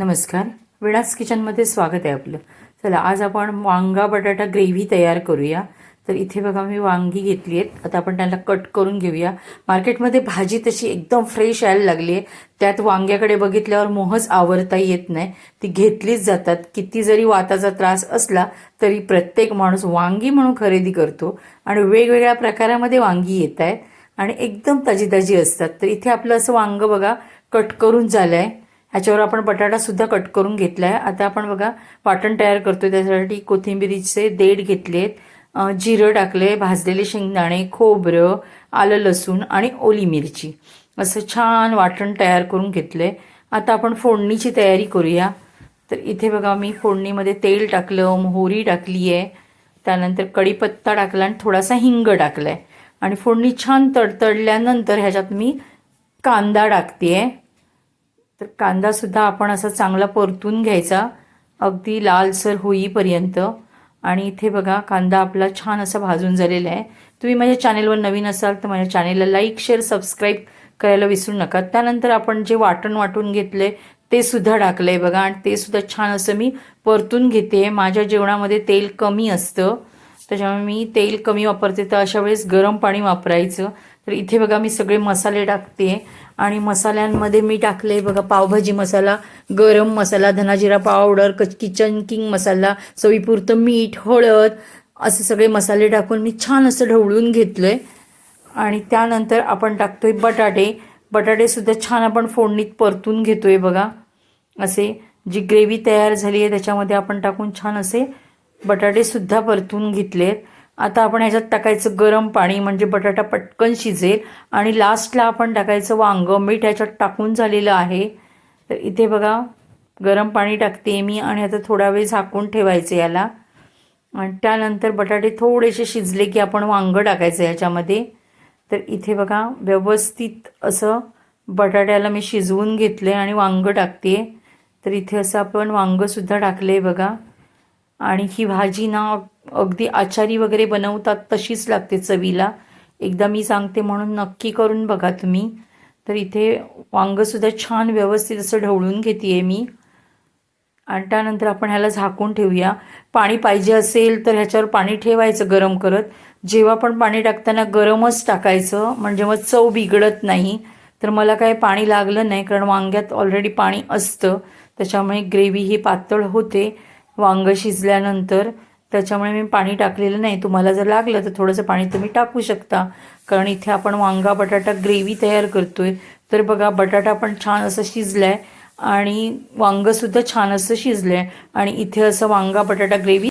नमस्कार. विणास किचनमध्ये स्वागत आहे आपलं. चला आज आपण वांगा बटाटा ग्रेव्ही तयार करूया. तर इथे बघा मी वांगी घेतली आहेत. आता आपण त्यांना कट करून घेऊया. मार्केटमध्ये भाजी तशी एकदम फ्रेश यायला लागली आहे. त्यात वांग्याकडे बघितल्यावर मोहच आवरता येत नाही. ती घेतलीच जातात. किती जरी वाताचा त्रास असला तरी प्रत्येक माणूस वांगी म्हणून खरेदी करतो. आणि वेगवेगळ्या प्रकारामध्ये वांगी येत आहेत. आणि एकदम ताजी ताजी असतात. तर इथे आपलं असं वांग बघा कट करून झालं आहे ह्याच्यावर आपण बटाटासुद्धा कट करून घेतला आहे आता आपण बघा वाटण तयार करतो त्यासाठी कोथिंबिरीचे देठ घेतलेत जिरं टाकले भाजलेले शेंगदाणे खोबरं आलं लसूण आणि ओली मिरची. असं छान वाटण तयार करून घेतलं आहे आता आपण फोडणीची तयारी करूया. तर इथे बघा मी फोडणीमध्ये तेल टाकलं मोहरी टाकली आहे. त्यानंतर कढीपत्ता टाकला आणि थोडासा हिंग टाकला आहे आणि फोडणी छान तडतडल्यानंतर ह्याच्यात मी कांदा टाकते आहे तर कांदासुद्धा आपण असा चांगला परतून घ्यायचा. अगदी लालसर होईपर्यंत. आणि इथे बघा कांदा आपला छान असा भाजून झालेला आहे. तुम्ही माझ्या चॅनेलवर नवीन असाल तर माझ्या चॅनेलला लाईक शेअर सबस्क्राईब करायला विसरू नका. त्यानंतर आपण जे वाटण वाटून घेतले ते सुद्धा टाकलंय बघा. आणि ते सुद्धा छान असं मी परतून घेते. माझ्या जेवणामध्ये तेल कमी असतं. त्याच्यामुळे मी तेल कमी वापरते. तर अशा वेळेस गरम पाणी वापरायचं. तर इथे बघा मी सगळे मसाले टाकते आणि मसाल्यांमध्ये मी टाकले बघा पावभाजी मसाला गरम मसाला धनाजिरा पावडर कच किचन किंग मसाला चवीपुरतं मीठ हळद असे सगळे मसाले टाकून मी छान असं ढवळून घेतलंय. आणि त्यानंतर आपण टाकतोय बटाटे. बटाटेसुद्धा छान आपण फोडणीत परतून घेतो आहे बघा. असे जी ग्रेव्ही तयार झाली आहे त्याच्यामध्ये आपण टाकून छान असे बटाटेसुद्धा परतून घेतले आहेत आता आपण ह्याच्यात टाकायचं गरम पाणी म्हणजे बटाटा पटकन शिजेल. आणि लास्टला आपण टाकायचं वांग. मीठ ह्याच्यात टाकून झालेलं आहे. तर इथे बघा गरम पाणी टाकते मी आणि आता थोडा वेळ झाकून ठेवायचं याला. आणि त्यानंतर बटाटे थोडेसे शिजले की आपण वांगं टाकायचं याच्यामध्ये. तर इथे बघा व्यवस्थित असं बटाट्याला मी शिजवून घेतलं आहे आणि वांग टाकते. तर इथे असं आपण वांगंसुद्धा टाकले बघा. आणि ही भाजी ना अगदी आचारी वगैरे बनवतात तशीच लागते चवीला. एकदा मी सांगते म्हणून नक्की करून बघा तुम्ही. तर इथे वांगंसुद्धा छान व्यवस्थित असं ढवळून घेते आहे मी. आणि त्यानंतर आपण ह्याला झाकून ठेवूया. पाणी पाहिजे असेल तर ह्याच्यावर पाणी ठेवायचं गरम करत. जेव्हा पण पाणी टाकताना गरमच टाकायचं म्हणजे मग चव बिघडत नाही. तर मला काय पाणी लागलं नाही कारण वांग्यात ऑलरेडी पाणी असतं. त्याच्यामुळे ग्रेव्ही ही पातळ होते. वांग शिजल्यानंतर त्याच्यामुळे मी पाणी टाकलेलं नाही. तुम्हाला जर लागलं तर थोडंसं पाणी तुम्ही टाकू शकता. कारण इथे आपण वांगा बटाटा ग्रेव्ही तयार करतो आहे तर बघा बटाटा पण छान असं शिजलाय आणि वांगंसुद्धा छान असं शिजलं आहे आणि इथे असं वांगा बटाटा ग्रेव्ही